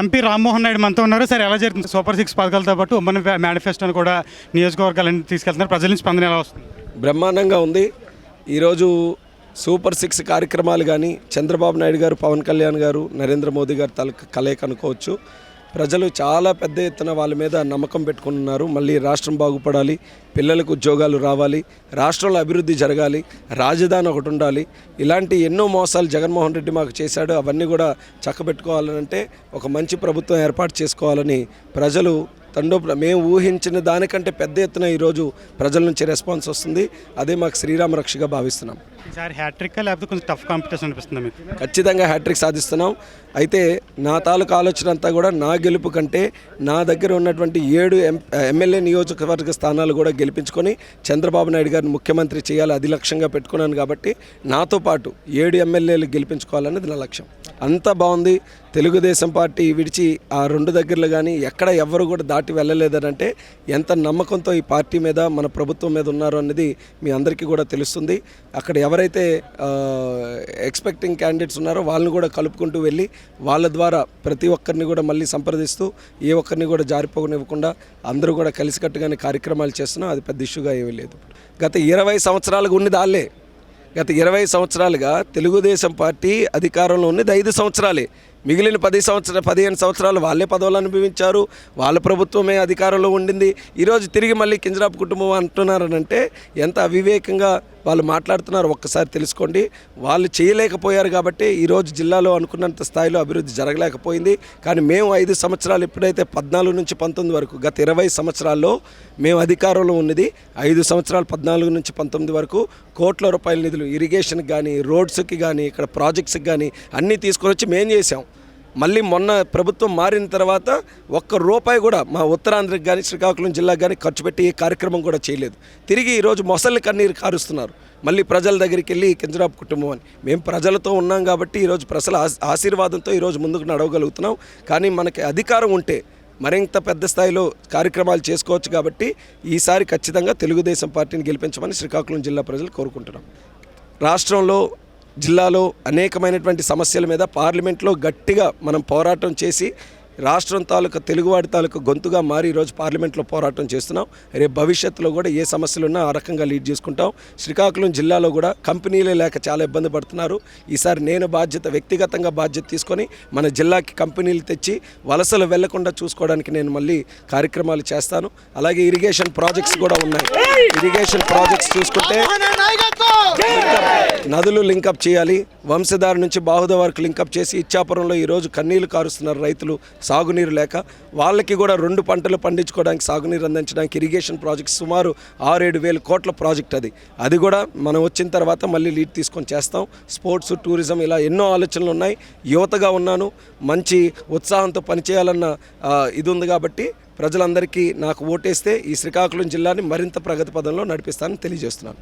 MP Rammohan Naidu మనతో ఉన్నారు. Sir ఎలా జరుగుతుంది? సూపర్ సిక్స్ పథకాలతో పాటు ఉమ్మడి మేనిఫెస్టోని కూడా నియోజకవర్గాలన్నీ తీసుకెళ్తున్నారు. ప్రజల నుంచి స్పందన ఎలా వస్తుంది? బ్రహ్మాండంగా ఉంది. ఈరోజు సూపర్ సిక్స్ కార్యక్రమాలు కానీ చంద్రబాబు నాయుడు గారు పవన్ కళ్యాణ్ గారు నరేంద్ర మోదీ గారు తల కలయిక అనుకోవచ్చు. ప్రజలు చాలా పెద్ద ఎత్తున వాళ్ళ మీద నమ్మకం పెట్టుకున్నారు మళ్ళీ రాష్ట్రం బాగుపడాలి పిల్లలకు ఉద్యోగాలు రావాలి రాష్ట్రంలో అభివృద్ధి జరగాలి రాజధాని ఒకటి ఉండాలి. ఇలాంటి ఎన్నో మోసాలు జగన్మోహన్ రెడ్డి మాకు చేశాడు అవన్నీ కూడా చక్కబెట్టుకోవాలంటే ఒక మంచి ప్రభుత్వం ఏర్పాటు చేసుకోవాలని ప్రజలు తండో మేము ఊహించిన దానికంటే పెద్ద ఎత్తున ఈరోజు ప్రజల నుంచి రెస్పాన్స్ వస్తుంది. అదే మాకు శ్రీరామ రక్షగా భావిస్తున్నాం. ఈసారి హ్యాట్రిక్ లేకపోతే కొంచెం టఫ్ కాంపిటీషన్ అనిపిస్తుంది మీకు? ఖచ్చితంగా హ్యాట్రిక్ సాధిస్తున్నాం. అయితే నా తాలూకు ఆలోచన అంతా కూడా నా గెలుపు కంటే నా దగ్గర ఉన్నటువంటి ఏడు ఎం ఎమ్మెల్యే నియోజకవర్గ స్థానాలు కూడా గెలిపించుకొని చంద్రబాబు నాయుడు గారిని ముఖ్యమంత్రి చేయాలి అది లక్ష్యంగా పెట్టుకున్నాను కాబట్టి నాతో పాటు ఏడు ఎమ్మెల్యేలు గెలిపించుకోవాలన్నది నా లక్ష్యం. అంతా బాగుంది. తెలుగుదేశం పార్టీ విడిచి ఆ రెండు దగ్గరలో కానీ ఎక్కడ ఎవరు కూడా దాటి వెళ్ళలేదనంటే ఎంత నమ్మకంతో ఈ పార్టీ మీద మన ప్రభుత్వం మీద ఉన్నారు అన్నది మీ అందరికీ కూడా తెలుస్తుంది. అక్కడ ఎవరైతే ఎక్స్పెక్టింగ్ క్యాండిడేట్స్ ఉన్నారో వాళ్ళని కూడా కలుపుకుంటూ వెళ్ళి వాళ్ళ ద్వారా ప్రతి ఒక్కరిని కూడా మళ్ళీ సంప్రదిస్తూ ఏ ఒక్కరిని కూడా జారిపోనివ్వకుండా అందరూ కూడా కలిసికట్టుగానే కార్యక్రమాలు చేస్తున్నాం. అది పెద్ద ఇష్యూగా ఏమీ లేదు. గత ఇరవై సంవత్సరాలుగా ఉన్నది వాళ్ళే. గత ఇరవై సంవత్సరాలుగా తెలుగుదేశం పార్టీ అధికారంలో ఉన్నది ఐదు సంవత్సరాలే. మిగిలిన పది సంవత్సర పదిహేను సంవత్సరాలు వాళ్ళే పదవులు అనుభవించారు. వాళ్ళ ప్రభుత్వమే అధికారంలో ఉండింది. ఈరోజు తిరిగి మళ్ళీ కింజరాపు కుటుంబం అంటున్నారనంటే ఎంత అవివేకంగా వాళ్ళు మాట్లాడుతున్నారు. ఒక్కసారి తెలుసుకోండి. వాళ్ళు చేయలేకపోయారు కాబట్టి ఈరోజు జిల్లాలో అనుకున్నంత స్థాయిలో అభివృద్ధి జరగలేకపోయింది. కానీ మేము ఐదు సంవత్సరాలు ఎప్పుడైతే పద్నాలుగు నుంచి పంతొమ్మిది వరకు గత ఇరవై సంవత్సరాల్లో మేము అధికారంలో ఉన్నది ఐదు సంవత్సరాలు పద్నాలుగు నుంచి పంతొమ్మిది వరకు కోట్ల రూపాయల నిధులు ఇరిగేషన్కి కానీ రోడ్స్కి కానీ ఇక్కడ ప్రాజెక్ట్స్కి కానీ అన్నీ తీసుకొని వచ్చి మేము చేసాం మళ్ళీ మొన్న ప్రభుత్వం మారిన తర్వాత ఒక్క రూపాయి కూడా మా ఉత్తరాంధ్రకి కానీ శ్రీకాకుళం జిల్లాకు కానీ ఖర్చు పెట్టి ఈ కార్యక్రమం కూడా చేయలేదు. తిరిగి ఈరోజు మొసళ్ళు కన్నీరు కారుస్తున్నారు. మళ్ళీ ప్రజల దగ్గరికి వెళ్ళి కింజరాపు కుటుంబం అని. మేము ప్రజలతో ఉన్నాం కాబట్టి ఈరోజు ప్రజల ఆశీర్వాదంతో ఈరోజు ముందుకు నడవగలుగుతున్నాం. కానీ మనకి అధికారం ఉంటే మరింత పెద్ద స్థాయిలో కార్యక్రమాలు చేసుకోవచ్చు కాబట్టి ఈసారి ఖచ్చితంగా తెలుగుదేశం పార్టీని గెలిపించమని శ్రీకాకుళం జిల్లా ప్రజలు కోరుకుంటున్నాం. రాష్ట్రంలో జిల్లాలో అనేకమైనటువంటి సమస్యల మీద పార్లమెంట్లో గట్టిగా మనం పోరాటం చేసి రాష్ట్రం తాలూకా తెలుగువాడి తాలూకా గొంతుగా మారి ఈరోజు పార్లమెంట్లో పోరాటం చేస్తున్నాం. రేపు భవిష్యత్తులో కూడా ఏ సమస్యలు ఉన్నా ఆ రకంగా లీడ్ చేసుకుంటాం. శ్రీకాకుళం జిల్లాలో కూడా కంపెనీలే లేక చాలా ఇబ్బంది పడుతున్నారు. ఈసారి నేను బాధ్యత వ్యక్తిగతంగా బాధ్యత తీసుకొని మన జిల్లాకి కంపెనీలు తెచ్చి వలసలు వెళ్ళకుండా చూసుకోవడానికి నేను మళ్ళీ కార్యక్రమాలు చేస్తాను. అలాగే ఇరిగేషన్ ప్రాజెక్ట్స్ కూడా ఉన్నాయి. ఇరిగేషన్ ప్రాజెక్ట్స్ చూసుకుంటే నదులు లింకప్ చేయాలి. వంశధార నుంచి బాహుద వరకు లింకప్ చేసి ఇచ్చాపురంలో ఈరోజు కన్నీళ్ళు కారుస్తున్నారు రైతులు సాగునీరు లేక వాళ్ళకి కూడా రెండు పంటలు పండించుకోవడానికి సాగునీరు అందించడానికి ఇరిగేషన్ ప్రాజెక్ట్ సుమారు ఆరేడు వేల కోట్ల ప్రాజెక్ట్ అది. అది కూడా మనం వచ్చిన తర్వాత మళ్ళీ లీడ్ తీసుకొని చేస్తాం. స్పోర్ట్స్ టూరిజం ఇలా ఎన్నో ఆలోచనలు ఉన్నాయి. యువతగా ఉన్నాను. మంచి ఉత్సాహంతో పనిచేయాలన్న ఇది ఉంది కాబట్టి ప్రజలందరికీ నాకు ఓటేస్తే ఈ శ్రీకాకుళం జిల్లాని మరింత ప్రగతి పదంలో నడిపిస్తానని తెలియజేస్తున్నాను.